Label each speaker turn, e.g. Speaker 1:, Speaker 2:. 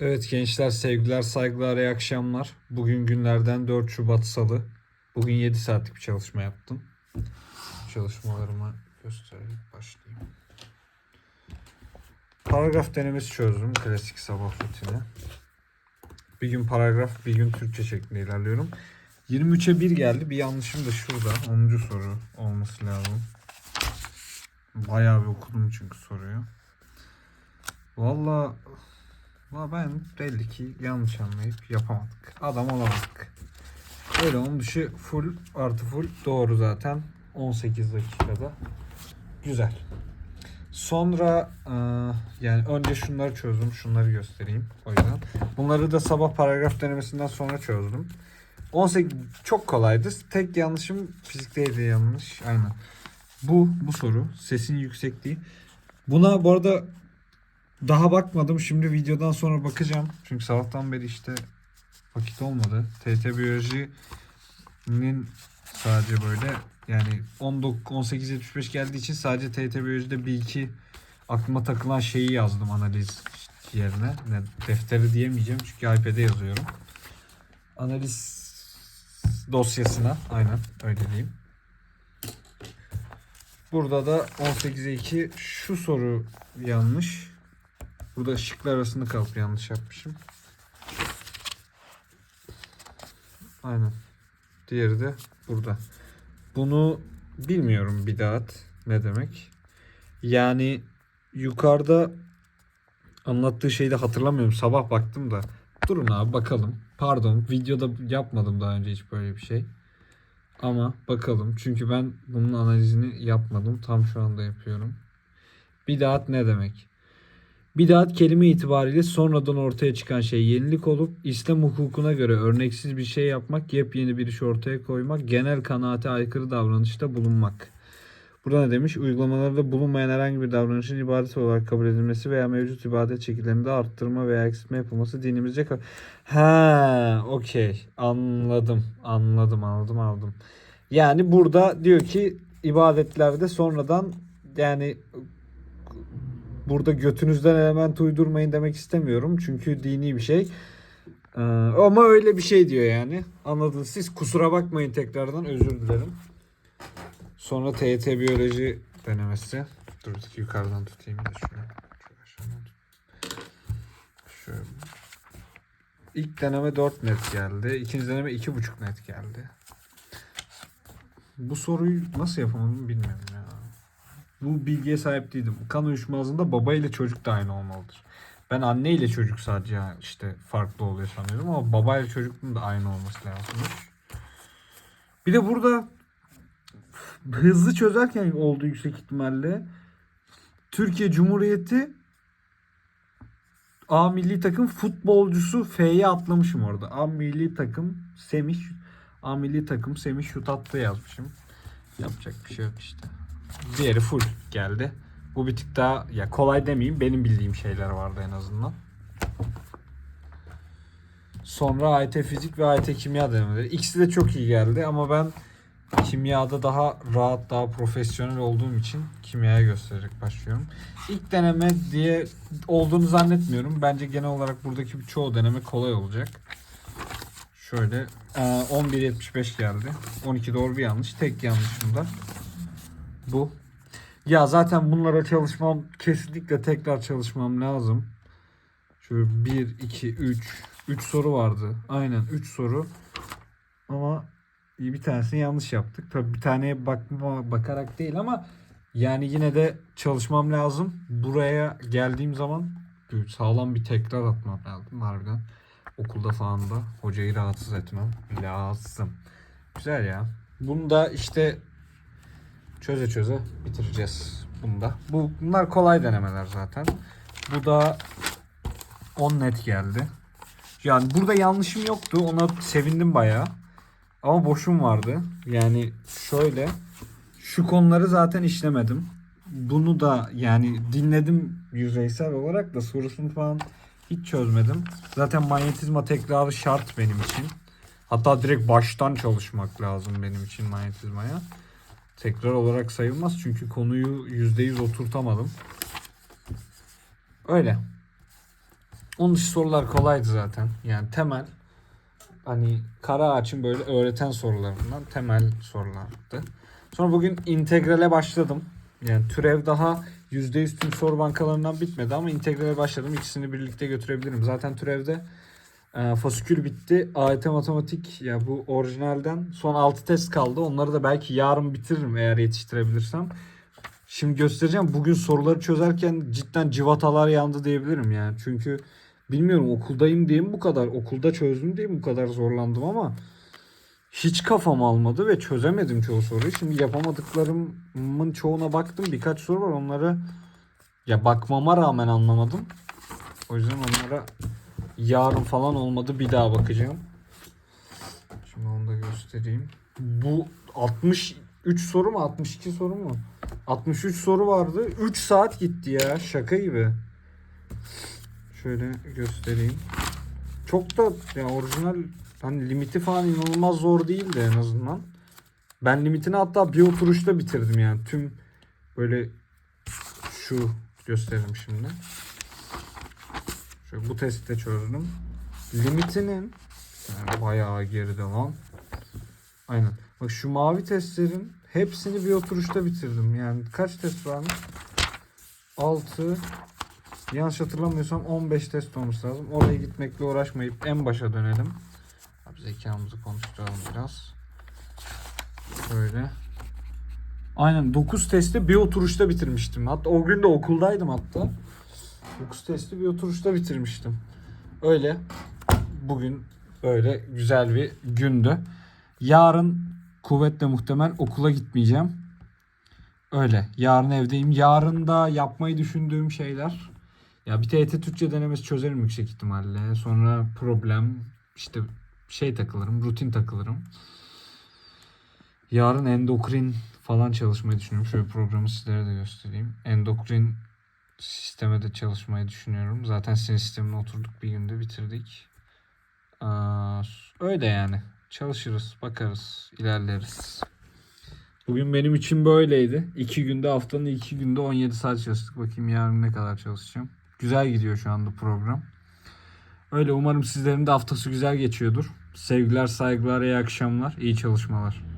Speaker 1: Evet gençler sevgiler saygılar iyi akşamlar. Bugün günlerden 4 Şubat Salı. Bugün 7 saatlik bir çalışma yaptım. Çalışmalarımı göstererek başlayayım. Paragraf denemesi çözdüm. Klasik sabah rutini. Bir gün paragraf, bir gün Türkçe şeklinde ilerliyorum. 23'e 1 geldi. Bir yanlışım da şurada. 10. soru olması lazım. Bayağı bir okudum çünkü soruyu. Valla Valla ben belli ki yanlış anlayıp yapamadık. Adam olamadık. Öyle onun dışı full artı full doğru zaten. 18 dakikada. Güzel. Sonra e, yani önce şunları çözdüm. Şunları göstereyim. O yüzden. Bunları da sabah paragraf denemesinden sonra çözdüm. 18 çok kolaydı. Tek yanlışım fizikteydi yanlış. Aynen. Bu bu soru. Sesin yüksekliği. Buna bu arada daha bakmadım. Şimdi videodan sonra bakacağım. Çünkü sabahtan beri işte vakit olmadı. TT Biyoloji'nin sadece böyle yani 19 18.75 geldiği için sadece TT Biyoloji'de bir iki aklıma takılan şeyi yazdım analiz yerine. Ne, defteri diyemeyeceğim çünkü iPad'e yazıyorum. Analiz dosyasına aynen öyle diyeyim. Burada da 18'e 2 şu soru yanlış. Burada şıklar arasında kalıp yanlış yapmışım. Aynen. Diğeri de burada. Bunu bilmiyorum bidat ne demek. Yani yukarıda anlattığı şeyi de hatırlamıyorum. Sabah baktım da. Durun abi bakalım. Pardon videoda yapmadım daha önce hiç böyle bir şey. Ama bakalım. Çünkü ben bunun analizini yapmadım. Tam şu anda yapıyorum. Bidat ne demek? Bidat kelime itibariyle sonradan ortaya çıkan şey yenilik olup İslam hukukuna göre örneksiz bir şey yapmak, yepyeni bir iş ortaya koymak, genel kanaate aykırı davranışta bulunmak. Burada ne demiş? Uygulamalarda bulunmayan herhangi bir davranışın ibadet olarak kabul edilmesi veya mevcut ibadet şekillerinde arttırma veya eksiltme yapılması dinimizce. Ha, okey. Anladım. Anladım, anladım, anladım. Yani burada diyor ki ibadetlerde sonradan yani burada götünüzden element uydurmayın demek istemiyorum. Çünkü dini bir şey. Ee, ama öyle bir şey diyor yani. Anladınız siz. Kusura bakmayın tekrardan özür dilerim. Sonra TYT biyoloji denemesi. Dur yukarıdan tutayım da şunu. Şöyle. İlk deneme 4 net geldi. İkinci deneme 2,5 net geldi. Bu soruyu nasıl yapamadım bilmiyorum. Bu bilgiye sahip değildim. Kan uyuşmazlığında baba ile çocuk da aynı olmalıdır. Ben anne ile çocuk sadece işte farklı oluyor sanıyorum ama baba ile çocukluk da aynı olması lazımmış. Bir de burada hızlı çözerken oldu yüksek ihtimalle Türkiye Cumhuriyeti A milli takım futbolcusu F'ye atlamışım orada. A milli takım Semih A milli takım Semih şut attı yazmışım. Yapacak bir şey yok işte. Diğeri full geldi. Bu bir tık daha ya kolay demeyeyim benim bildiğim şeyler vardı en azından. Sonra AYT fizik ve AYT kimya denemeleri. İkisi de çok iyi geldi ama ben kimyada daha rahat, daha profesyonel olduğum için kimyaya göstererek başlıyorum. İlk deneme diye olduğunu zannetmiyorum. Bence genel olarak buradaki çoğu deneme kolay olacak. Şöyle e, 11.75 geldi. 12 doğru bir yanlış. Tek yanlışım da bu. Ya zaten bunlara çalışmam kesinlikle tekrar çalışmam lazım. Şöyle 1, 2, 3. 3 soru vardı. Aynen 3 soru. Ama bir tanesini yanlış yaptık. Tabii bir taneye bakma, bakarak değil ama yani yine de çalışmam lazım. Buraya geldiğim zaman sağlam bir tekrar atmam lazım harbiden. Okulda falan da hocayı rahatsız etmem lazım. Güzel ya. Bunu da işte çöze çöze bitireceğiz bunda. Bu bunlar kolay denemeler zaten. Bu da 10 net geldi. Yani burada yanlışım yoktu. Ona sevindim bayağı. Ama boşum vardı. Yani şöyle şu konuları zaten işlemedim. Bunu da yani dinledim yüzeysel olarak da sorusunu falan hiç çözmedim. Zaten manyetizma tekrarı şart benim için. Hatta direkt baştan çalışmak lazım benim için manyetizmaya. Tekrar olarak sayılmaz çünkü konuyu %100 oturtamadım. Öyle. Onun dışı sorular kolaydı zaten. Yani temel hani kara ağaçın böyle öğreten sorularından temel sorulardı. Sonra bugün integrale başladım. Yani türev daha %100 tüm soru bankalarından bitmedi ama integrale başladım. İkisini birlikte götürebilirim. Zaten türevde e, bitti. AYT matematik ya bu orijinalden son 6 test kaldı. Onları da belki yarın bitiririm eğer yetiştirebilirsem. Şimdi göstereceğim. Bugün soruları çözerken cidden civatalar yandı diyebilirim yani. Çünkü bilmiyorum okuldayım diye mi bu kadar, okulda çözdüm diye mi bu kadar zorlandım ama hiç kafam almadı ve çözemedim çoğu soruyu. Şimdi yapamadıklarımın çoğuna baktım. Birkaç soru var onları ya bakmama rağmen anlamadım. O yüzden onlara yarın falan olmadı bir daha bakacağım. Şimdi onu da göstereyim. Bu 63 soru mu 62 soru mu? 63 soru vardı. 3 saat gitti ya şaka gibi. Şöyle göstereyim. Çok da yani orijinal hani limiti falan inanılmaz zor değildi en azından. Ben limitini hatta bir oturuşta bitirdim yani. Tüm böyle şu gösteririm şimdi. Şöyle bu testi de çözdüm. Limitinin yani bayağı geride lan. Aynen. Bak şu mavi testlerin hepsini bir oturuşta bitirdim. Yani kaç test varmış? 6 Yanlış hatırlamıyorsam 15 test olması lazım. Oraya gitmekle uğraşmayıp en başa dönelim. Abi zekamızı konuşturalım biraz. Böyle. Aynen 9 testi bir oturuşta bitirmiştim. Hatta o gün de okuldaydım hatta. 9 testi bir oturuşta bitirmiştim. Öyle. Bugün böyle güzel bir gündü. Yarın kuvvetle muhtemel okula gitmeyeceğim. Öyle. Yarın evdeyim. Yarın da yapmayı düşündüğüm şeyler. Ya bir TYT Türkçe denemesi çözerim yüksek ihtimalle. Sonra problem işte şey takılırım, rutin takılırım. Yarın endokrin falan çalışmayı düşünüyorum. Şöyle programı sizlere de göstereyim. Endokrin sisteme de çalışmayı düşünüyorum. Zaten sinir sistemine oturduk bir günde bitirdik. Aa, öyle yani. Çalışırız, bakarız, ilerleriz. Bugün benim için böyleydi. İki günde haftanın iki günde 17 saat çalıştık. Bakayım yarın ne kadar çalışacağım. Güzel gidiyor şu anda program. Öyle umarım sizlerin de haftası güzel geçiyordur. Sevgiler, saygılar, iyi akşamlar, iyi çalışmalar.